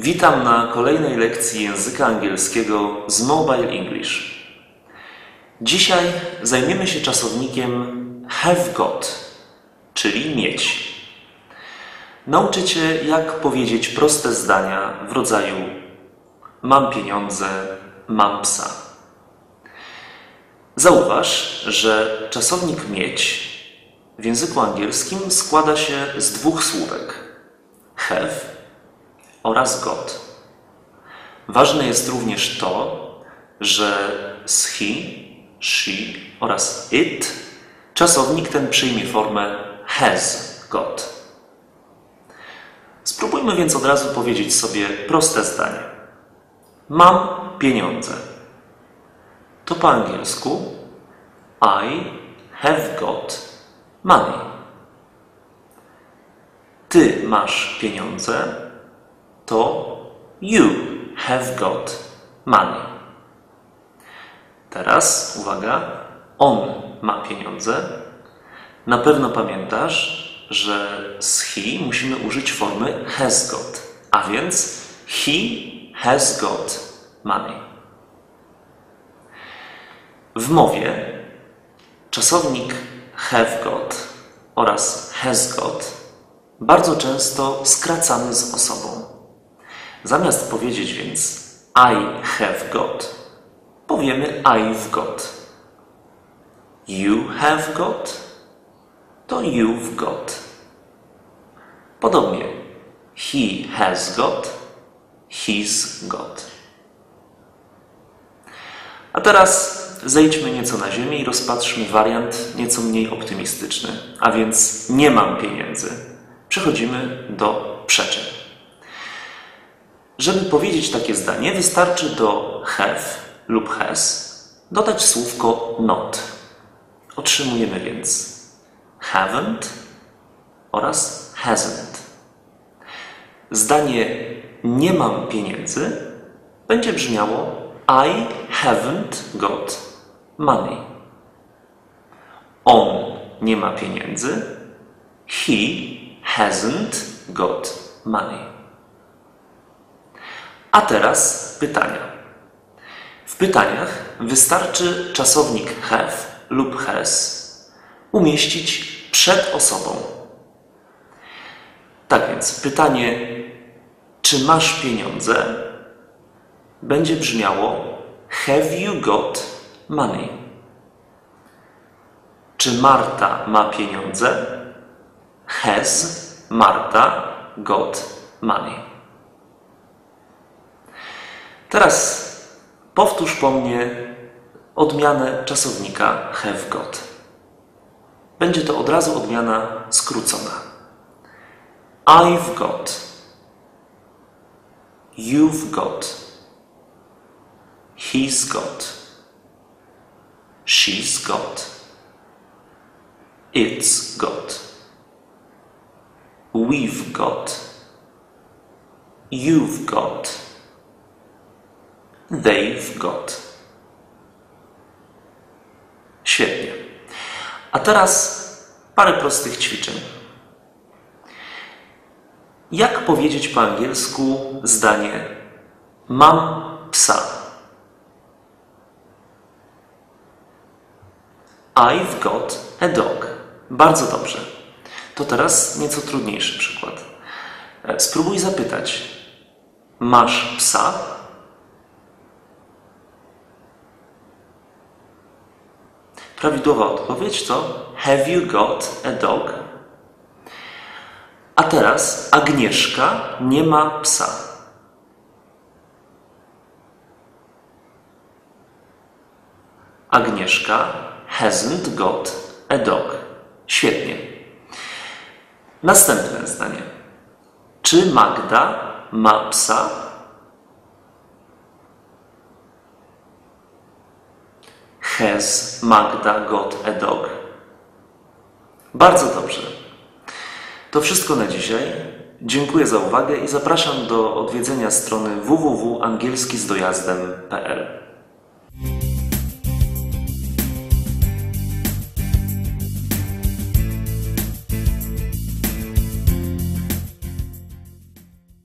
Witam na kolejnej lekcji języka angielskiego z Mobile English. Dzisiaj zajmiemy się czasownikiem have got, czyli mieć. Nauczycie, jak powiedzieć proste zdania w rodzaju mam pieniądze, mam psa. Zauważ, że czasownik mieć w języku angielskim składa się z dwóch słówek have oraz got. Ważne jest również to, że z he, she oraz it czasownik ten przyjmie formę has got. Spróbujmy więc od razu powiedzieć sobie proste zdanie. Mam pieniądze. To po angielsku I have got money. Ty masz pieniądze, to you have got money. Teraz uwaga, on ma pieniądze. Na pewno pamiętasz, że z he musimy użyć formy has got, a więc he has got money. W mowie czasownik have got oraz has got bardzo często skracamy z osobą. Zamiast powiedzieć więc I have got, powiemy I've got. You have got, to you've got. Podobnie he has got, he's got. A teraz zejdźmy nieco na ziemię i rozpatrzmy wariant nieco mniej optymistyczny, a więc nie mam pieniędzy. Przechodzimy do przeczyn. Żeby powiedzieć takie zdanie, wystarczy do have lub has dodać słówko not. Otrzymujemy więc haven't oraz hasn't. Zdanie nie mam pieniędzy będzie brzmiało I haven't got money. On nie ma pieniędzy. He hasn't got money. A teraz pytania. W pytaniach wystarczy czasownik have lub has umieścić przed osobą. Tak więc pytanie, czy masz pieniądze, będzie brzmiało Have you got money? Czy Marta ma pieniądze? Has Marta got money? Teraz powtórz po mnie odmianę czasownika have got. Będzie to od razu odmiana skrócona. I've got. You've got. He's got. She's got. It's got. We've got. You've got. They've got. Świetnie. A teraz parę prostych ćwiczeń. Jak powiedzieć po angielsku zdanie mam psa? I've got a dog. Bardzo dobrze. To teraz nieco trudniejszy przykład. Spróbuj zapytać: Masz psa? Prawidłowa odpowiedź to Have you got a dog? A teraz Agnieszka nie ma psa. Agnieszka hasn't got a dog. Świetnie. Następne zdanie. Czy Magda ma psa? Has Magda got a dog? Bardzo dobrze. To wszystko na dzisiaj. Dziękuję za uwagę i zapraszam do odwiedzenia strony www.angielskizdojazdem.pl.